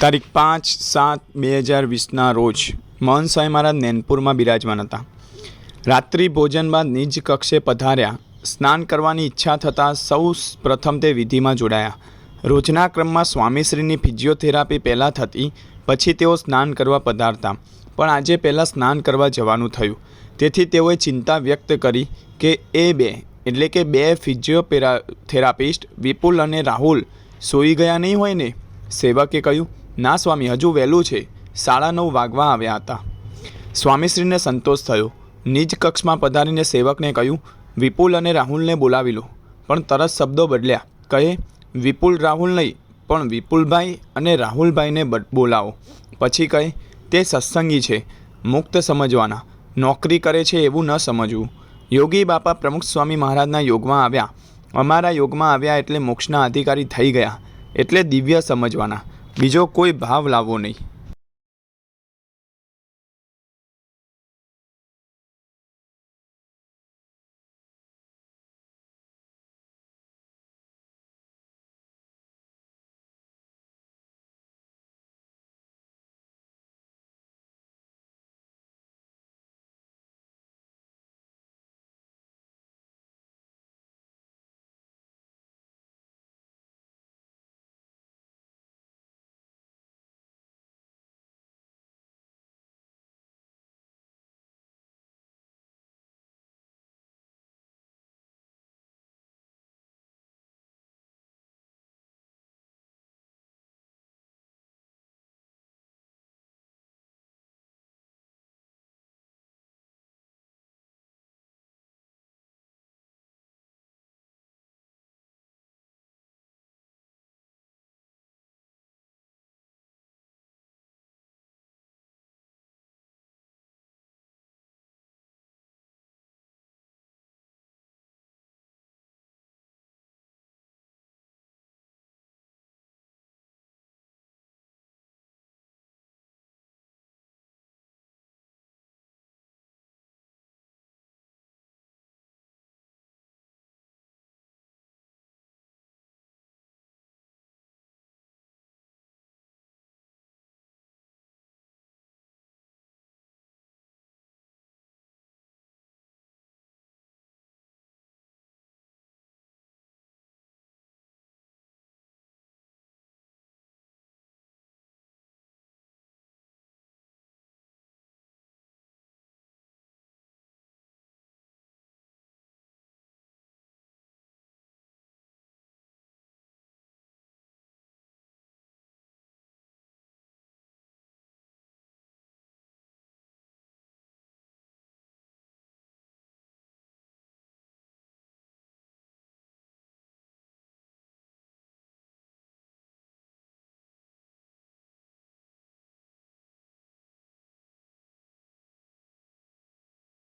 તારીખ પાંચ સાત બે હજાર વીસના રોજ મહંત સ્વામી મહારાજ નેનપુરમાં બિરાજમાન હતા. રાત્રિ ભોજન બાદ નિજ કક્ષે પધાર્યા. સ્નાન કરવાની ઈચ્છા થતાં સૌ પ્રથમ તે વિધિમાં જોડાયા. રોજના ક્રમમાં સ્વામીશ્રીની ફિઝિયોથેરાપી પહેલાં થતી, પછી તેઓ સ્નાન કરવા પધારતા. પણ આજે પહેલાં સ્નાન કરવા જવાનું થયું. તેથી તેઓએ ચિંતા વ્યક્ત કરી કે એ બે, એટલે કે બે ફિઝિયોપેરા થેરાપિસ્ટ વિપુલ અને રાહુલ, સૂઈ ગયા નહીં હોય ને? સેવકે કહ્યું ના સ્વામી, હજુ વહેલું છે. સાડા નવ વાગવા આવ્યા હતા. સ્વામીશ્રીને સંતોષ થયો. નિજ કક્ષમાં પધારીને સેવકને કહ્યું, વિપુલ અને રાહુલને બોલાવી લો. પણ તરત શબ્દો બદલ્યા. કહે, વિપુલ, રાહુલ નહીં, પણ વિપુલભાઈ અને રાહુલભાઈને બોલાવો. પછી કહે, તે સત્સંગી છે, મુક્ત સમજવાના. નોકરી કરે છે એવું ન સમજવું. યોગી બાપા પ્રમુખ સ્વામી મહારાજના યોગમાં આવ્યા. અમારા યોગમાં આવ્યા એટલે મોક્ષના અધિકારી થઈ ગયા. એટલે દિવ્ય સમજવાના. બીજો કોઈ ભાવ લાવવો નહીં.